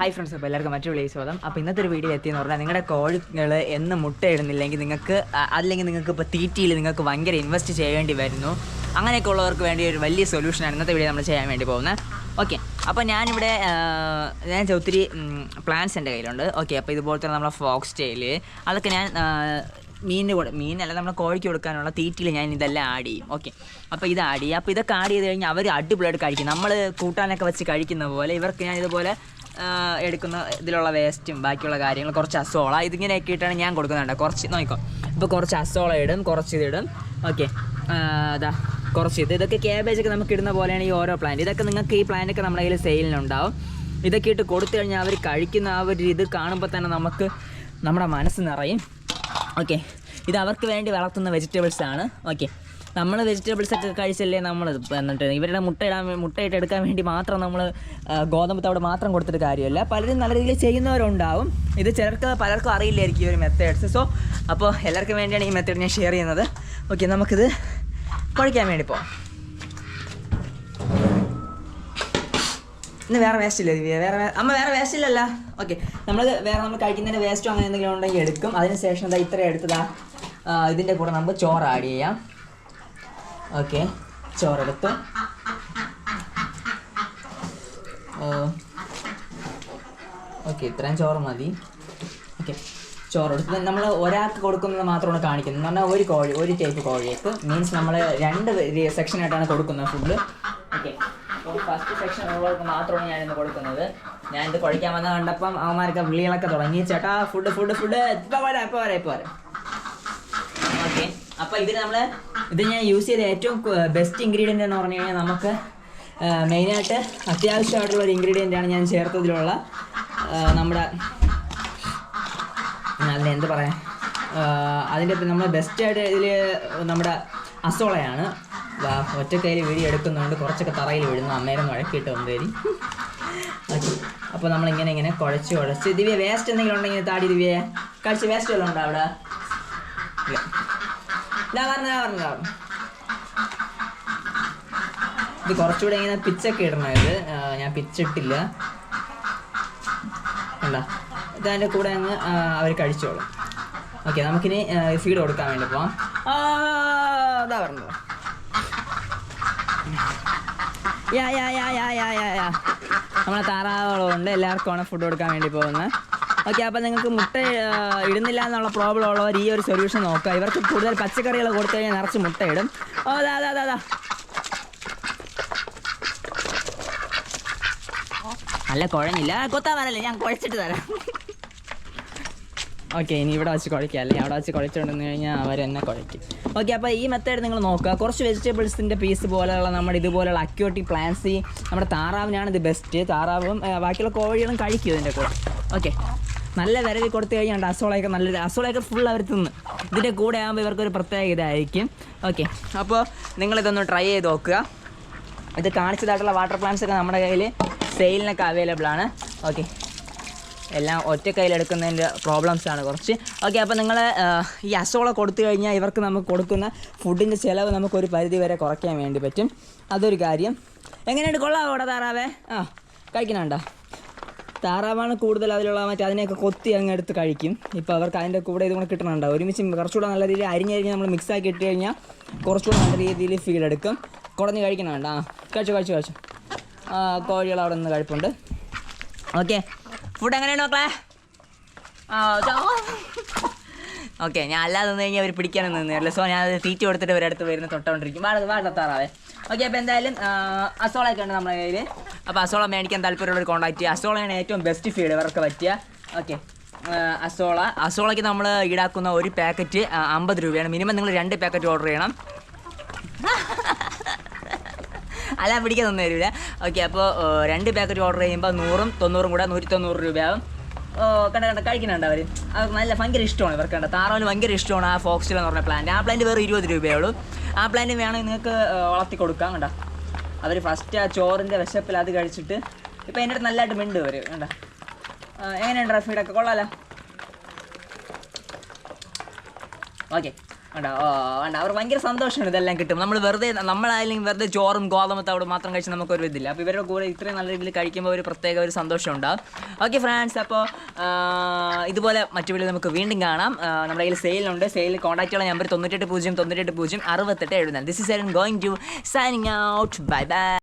Hi friends അപ്പോൾ എല്ലാവർക്കും മറ്റൊരു വിളിയ സ്വാഗതം. അപ്പോൾ ഇന്നത്തെ ഒരു വീഡിയോ എത്തിയെന്ന് പറഞ്ഞാൽ നിങ്ങളുടെ കോഴികൾ എന്ന് മുട്ടയിടുന്നില്ലെങ്കിൽ നിങ്ങൾക്ക് അല്ലെങ്കിൽ നിങ്ങൾക്ക് ഇപ്പോൾ തീറ്റിയിൽ നിങ്ങൾക്ക് ഭയങ്കര ഇൻവെസ്റ്റ് ചെയ്യേണ്ടി വരുന്നു. അങ്ങനെയൊക്കെ ഉള്ളവർക്ക് വേണ്ടി ഒരു വലിയ സൊല്യൂഷനാണ് ഇന്നത്തെ വീഡിയോ നമ്മൾ ചെയ്യാൻ വേണ്ടി പോകുന്നത്. ഓക്കെ അപ്പോൾ ഞാനിവിടെ ഞാൻ ഒത്തിരി പ്ലാൻസ് എന്റെ കയ്യിലുണ്ട്. ഓക്കെ അപ്പോൾ ഇതുപോലത്തെ നമ്മളെ ഫോക്സ് ടെയിൽ അതൊക്കെ ഞാൻ മീൻ കൂടെ മീനല്ല നമ്മുടെ കോഴിക്ക് കൊടുക്കാനുള്ള തീറ്റിയിൽ ഞാൻ ഇതെല്ലാം ആഡ് ചെയ്യും. ഓക്കെ അപ്പോൾ ഇത് ആഡ് ചെയ്യും. അപ്പോൾ ഇതൊക്കെ ആഡ് ചെയ്ത് കഴിഞ്ഞാൽ അവർ അടിപൊളിയായിട്ട് കഴിക്കും. നമ്മൾ കൂട്ടാനൊക്കെ വെച്ച് കഴിക്കുന്ന പോലെ ഇവർക്ക് ഞാൻ ഇതുപോലെ എടുക്കുന്ന ഇതിലുള്ള വേസ്റ്റും ബാക്കിയുള്ള കാര്യങ്ങൾ കുറച്ച് അസോള ഇതിങ്ങനെ ഇട്ടാണ് ഞാൻ കൊടുക്കുന്നുണ്ട് കുറച്ച് നോക്കിക്കോ. ഇപ്പോൾ കുറച്ച് അസോള ഇടും കുറച്ച് ഇതിടും ഓക്കെ. അതാ കുറച്ച് ഇത്. ഇതൊക്കെ ക്യാബേജൊക്കെ നമുക്ക് ഇടുന്ന പോലെയാണ് ഈ ഓരോ പ്ലാന്റ് ഇതൊക്കെ നിങ്ങൾക്ക് ഈ പ്ലാന്റൊക്കെ നമ്മുടെ കയ്യിൽ സെയിലിനുണ്ടാവും ഇതൊക്കെ ഇട്ട് കൊടുത്തു കഴിഞ്ഞാൽ അവർ കഴിക്കുന്ന ആ ഒരു ഇത് കാണുമ്പോൾ തന്നെ നമുക്ക് നമ്മുടെ മനസ്സ് നിറയും. ഓക്കെ. ഇത് അവർക്ക് വേണ്ടി വളർത്തുന്ന വെജിറ്റബിൾസ് ആണ്. ഓക്കെ. നമ്മൾ വെജിറ്റബിൾസ് ഒക്കെ കഴിച്ചല്ലേ നമ്മൾ എന്നിട്ട് ഇവരുടെ മുട്ട ഇടാൻ മുട്ടയിട്ട് എടുക്കാൻ വേണ്ടി മാത്രം നമ്മൾ ഗോതമ്പ് തവിട് മാത്രം കൊടുത്തിട്ട് കാര്യമല്ല. പലരും നല്ല രീതിയിൽ ചെയ്യുന്നവരുണ്ടാവും. ഇത് ചിലർക്ക് പലർക്കും അറിയില്ലായിരിക്കും ഈ ഒരു മെത്തേഡ്സ് സോ അപ്പോൾ എല്ലാവർക്കും വേണ്ടിയാണ് ഈ മെത്തേഡ് ഞാൻ ഷെയർ ചെയ്യുന്നത്. ഓക്കെ നമുക്കിത് കുഴയ്ക്കാൻ വേണ്ടി പോവാം. ഇന്ന് വേറെ വേസ്റ്റ് ഇല്ല വേറെ അമ്മ വേറെ വേസ്റ്റ് ഇല്ലല്ല. ഓക്കെ നമ്മൾ വേറെ നമ്മൾ കഴിക്കുന്നതിന്റെ വേസ്റ്റോ അങ്ങനെ എന്തെങ്കിലും ഉണ്ടെങ്കിൽ എടുക്കും. അതിനുശേഷം ഇതാ ഇത്ര എടുത്തതാ. ഇതിന്റെ കൂടെ നമുക്ക് ചോറ് ആഡ് ചെയ്യാം. ഓക്കെ ചോറെടുത്ത്. ഓക്കെ ഇത്രയും ചോറ് മതി. ഓക്കെ ചോറെടുത്ത് നമ്മൾ ഒരാൾക്ക് കൊടുക്കുന്നത് മാത്രമാണ് കാണിക്കുന്നത്. എന്ന് പറഞ്ഞാൽ ഒരു കോഴി ഒരു ടൈപ്പ് കോഴിയേക്ക് മീൻസ് നമ്മൾ രണ്ട് സെക്ഷനായിട്ടാണ് കൊടുക്കുന്നത് ഫുഡ് ഓക്കെ അപ്പോൾ ഫസ്റ്റ് സെക്ഷൻ ഉള്ളവർക്ക് മാത്രമാണ് ഞാനിന്ന് കൊടുക്കുന്നത്. ഞാനിത് കുഴിക്കാൻ കുഴയ്ക്കാൻ വന്ന കണ്ടപ്പം അവന്മാരൊക്കെ വിളികളൊക്കെ തുടങ്ങി. ചേട്ടാ ഫുഡ് ഫുഡ് ഫുഡ് ഇപ്പോൾ വരാം ഇപ്പോൾ വരാം ഇപ്പോൾ വരാം. ഓക്കെ ഇതിന് നമ്മൾ ഇത് ഞാൻ യൂസ് ചെയ്ത ഏറ്റവും ബെസ്റ്റ് ഇൻഗ്രീഡിയന്റ് എന്ന് പറഞ്ഞു കഴിഞ്ഞാൽ നമുക്ക് മെയിനായിട്ട് അത്യാവശ്യമായിട്ടുള്ള ഒരു ഇൻഗ്രീഡിയന്റ് ആണ് ഞാൻ ചേർത്തതിലുള്ള നമ്മുടെ അല്ല എന്ത് പറയാം അതിന്റെ നമ്മൾ ബെസ്റ്റായിട്ട് ഇതിൽ നമ്മുടെ അസോളയാണ്. ഒറ്റക്കയിൽ ഒറ്റക്കൈയിൽ വീടി എടുക്കുന്നതുകൊണ്ട് കുറച്ചൊക്കെ തറയിൽ വീഴുന്നു അന്നേരം വഴക്കിട്ട് ഓക്കെ. അപ്പോൾ നമ്മളിങ്ങനെ ഇങ്ങനെ കുഴച്ച് കുഴച്ച്. ദിവ്യ വേസ്റ്റ് എന്തെങ്കിലും ഉണ്ടെങ്കിൽ താടി ദിവ്യ. കഴിച്ച് വേസ്റ്റ് വല്ലതും ഉണ്ടോ അവിടെ? ഇല്ല ഇതാ പറഞ്ഞ പറഞ്ഞ. ഇത് കുറച്ചുകൂടെ ഇങ്ങനെ പിച്ചൊക്കെ ഇടണം ഇത് ഞാൻ പിച്ചിട്ടില്ല. കണ്ടാ? ഇതതിന്റെ കൂടെ അങ്ങ് അവർ കഴിച്ചോളും. ഓക്കെ നമുക്കിനി ഫീഡ് കൊടുക്കാൻ വേണ്ടി പോവാം. അതാ പറഞ്ഞത് യാ യാ യാ യാ യാ യാ നമ്മളെ താറാവുകളുണ്ട് എല്ലാവർക്കുമാണ് ഫുഡ് കൊടുക്കാൻ വേണ്ടി പോകുന്നത്. ഓക്കെ അപ്പോൾ നിങ്ങൾക്ക് മുട്ട ഇടുന്നില്ല എന്നുള്ള പ്രോബ്ലം ഉള്ളവർ ഈ ഒരു സൊല്യൂഷൻ നോക്കുക. ഇവർക്ക് കൂടുതൽ പച്ചക്കറികൾ കൊടുത്തു കഴിഞ്ഞാൽ നിറച്ച് മുട്ട ഇടും. ഓ അതാ അതാ അതാ നല്ല കുഴഞ്ഞില്ല. കൊത്താൻ വരല്ലേ? ഞാൻ കുഴച്ചിട്ട് തരാം. ഓക്കെ ഇനി ഇവിടെ വെച്ച് കുഴയ്ക്കുക അല്ലെങ്കിൽ അവിടെ വെച്ച് കുഴച്ചുകൊണ്ടെന്ന് കഴിഞ്ഞാൽ അവർ എന്നെ കുഴയ്ക്കും. ഓക്കെ അപ്പോൾ ഈ മെത്തേഡ് നിങ്ങൾ നോക്കുക. കുറച്ച് വെജിറ്റബിൾസിന്റെ പീസ് പോലെയുള്ള നമ്മുടെ ഇതുപോലെയുള്ള അക്യൂട്ടി പ്ലാൻസി നമ്മുടെ താറാവിനാണ് ഇത് ബെസ്റ്റ് താറാവും ബാക്കിയുള്ള കോഴികളും കഴിക്കും ഇതിന്റെ കൂടെ. ഓക്കെ. നല്ല വിരവി കൊടുത്തു കഴിഞ്ഞാൽ അസോളയൊക്കെ നല്ല അസോളയൊക്കെ ഫുൾ അവർ തിന്ന്. ഇതിന്റെ കൂടെ ആകുമ്പോൾ ഇവർക്കൊരു പ്രത്യേക ഇതായിരിക്കും. ഓക്കെ അപ്പോൾ നിങ്ങളിതൊന്ന് ട്രൈ ചെയ്ത് നോക്കുക. ഇത് കാണിച്ചതായിട്ടുള്ള വാട്ടർ പ്ലാന്റ്സ് ഒക്കെ നമ്മുടെ കയ്യിൽ സെയിലിനൊക്കെ അവൈലബിൾ ആണ്. ഓക്കെ എല്ലാം ഒറ്റ കയ്യിലെടുക്കുന്നതിന്റെ പ്രോബ്ലംസ് ആണ് കുറച്ച്. ഓക്കെ അപ്പോൾ നിങ്ങൾ ഈ അസോള കൊടുത്തു കഴിഞ്ഞാൽ ഇവർക്ക് നമുക്ക് കൊടുക്കുന്ന ഫുഡിന്റെ ചിലവ് നമുക്കൊരു പരിധി വരെ കുറയ്ക്കാൻ വേണ്ടി പറ്റും. അതൊരു കാര്യം. എങ്ങനെയുണ്ട്? കൊള്ളാം അവിടെ താറാവേ? ആ കഴിക്കുന്നുണ്ടോ? താറാവാണ് കൂടുതൽ അതിലുള്ള മറ്റേ അതിനെയൊക്കെ കൊത്തി അങ്ങ് എടുത്ത് കഴിക്കും. ഇപ്പോൾ അവർക്ക് അതിന്റെ കൂടെ ഇതും കൂടെ കിട്ടണുണ്ടാവും ഒരുമിച്ച് കുറച്ചുകൂടെ നല്ല രീതിയിൽ അരിഞ്ഞരിഞ്ഞ് നമ്മൾ മിക്സ് ആക്കി ഇട്ട് കഴിഞ്ഞാൽ കുറച്ചുകൂടെ നല്ല രീതിയിൽ ഫീഡ് എടുക്കും. കുടഞ്ഞ് കഴിക്കണമുണ്ട് ആ കഴിച്ചു കഴിച്ചു കഴിച്ചു. ആ കോഴികൾ അവിടെ നിന്ന് കഴിപ്പുണ്ട്. ഓക്കെ ഫുഡ് എങ്ങനെയാണ് മക്കളെ? ഓക്കെ ഞാൻ അല്ലാതെ നിന്ന് കഴിഞ്ഞാൽ അവർ പിടിക്കാനൊന്നും നിന്നില്ല. സോ ഞാൻ തീറ്റ കൊടുത്തിട്ട് ഇവരടുത്ത് വരുന്ന തൊട്ടുകൊണ്ടിരിക്കും വാഴ താറാവേ. ഓക്കെ അപ്പോൾ എന്തായാലും അസോളൊക്കെ ഉണ്ട് നമ്മുടെ കയ്യിൽ അപ്പോൾ അസോള മേടിക്കാൻ താല്പര്യമുള്ളൊരു കോൺടാക്റ്റ് അസോളയാണ് ഏറ്റവും ബെസ്റ്റ് ഫീഡ് ഇവർക്ക് പറ്റിയ. Okay azolla. അസോളയ്ക്ക് നമ്മൾ ഈടാക്കുന്ന ഒരു പാക്കറ്റ് അമ്പത് രൂപയാണ്. മിനിമം നിങ്ങൾ രണ്ട് പാക്കറ്റ് ഓർഡർ ചെയ്യണം. അല്ല പിടിക്കാനൊന്നും തരില്ല ഓക്കെ അപ്പോൾ രണ്ട് പാക്കറ്റ് ഓർഡർ ചെയ്യുമ്പോൾ നൂറും തൊണ്ണൂറും കൂടെ നൂറ്റി തൊണ്ണൂറ് രൂപയാവും കണ്ട കണ്ട കഴിക്കുന്നുണ്ട് അവർ അവർക്ക് നല്ല ഭയങ്കര ഇഷ്ടമാണ് ഇവർക്ക് കണ്ട. താറാവിന് ഭയങ്കര ഇഷ്ടമാണ് ആ ഫോക്സിൽ എന്ന് പറഞ്ഞ പ്ലാന്റ് ആ പ്ലാന്റ് വേറെ ഇരുപത് രൂപയേ ഉള്ളൂ. ആ പ്ലാന്റ് വേണമെങ്കിൽ നിങ്ങൾക്ക് വളർത്തി കൊടുക്കാം കണ്ട. അവർ ഫസ്റ്റ് ആ ചോറിന്റെ വിശപ്പിൽ അത് കഴിച്ചിട്ട് ഇപ്പം എന്റെ അടുത്ത് നല്ലതായിട്ട് മിണ്ട് അവർ വേണ്ട എങ്ങനെയുണ്ട് ഫീഡൊക്കെ കൊള്ളാലോ? ഓക്കെ വേണ്ട അവർ ഭയങ്കര സന്തോഷമാണ് ഇതെല്ലാം കിട്ടും. നമ്മൾ വെറുതെ നമ്മളായാലും വെറുതെ ചോറും ഗോതമ്പ് തവിട് മാത്രം കഴിച്ച് നമുക്കൊരു ഇതില്ല. അപ്പോൾ ഇവരുടെ കൂടെ ഇത്രയും നല്ല രീതിയിൽ കഴിക്കുമ്പോൾ ഒരു പ്രത്യേക ഒരു സന്തോഷം ഉണ്ടാവും. ഓക്കെ ഫ്രണ്ട്സ് അപ്പോൾ ഇതുപോലെ മറ്റു വിളി നമുക്ക് വീണ്ടും കാണാം. നമ്മുടെ കയ്യിൽ സെയിലുണ്ട് സെയിൽ കോൺടാക്ട് ഉള്ള നമ്പർ തൊണ്ണൂറ്റെട്ട് പൂജ്യം തൊണ്ണൂറ്റെട്ട് പൂജ്യം അറുപത്തെട്ട് എഴുതാൻ this is going to signing out bye bye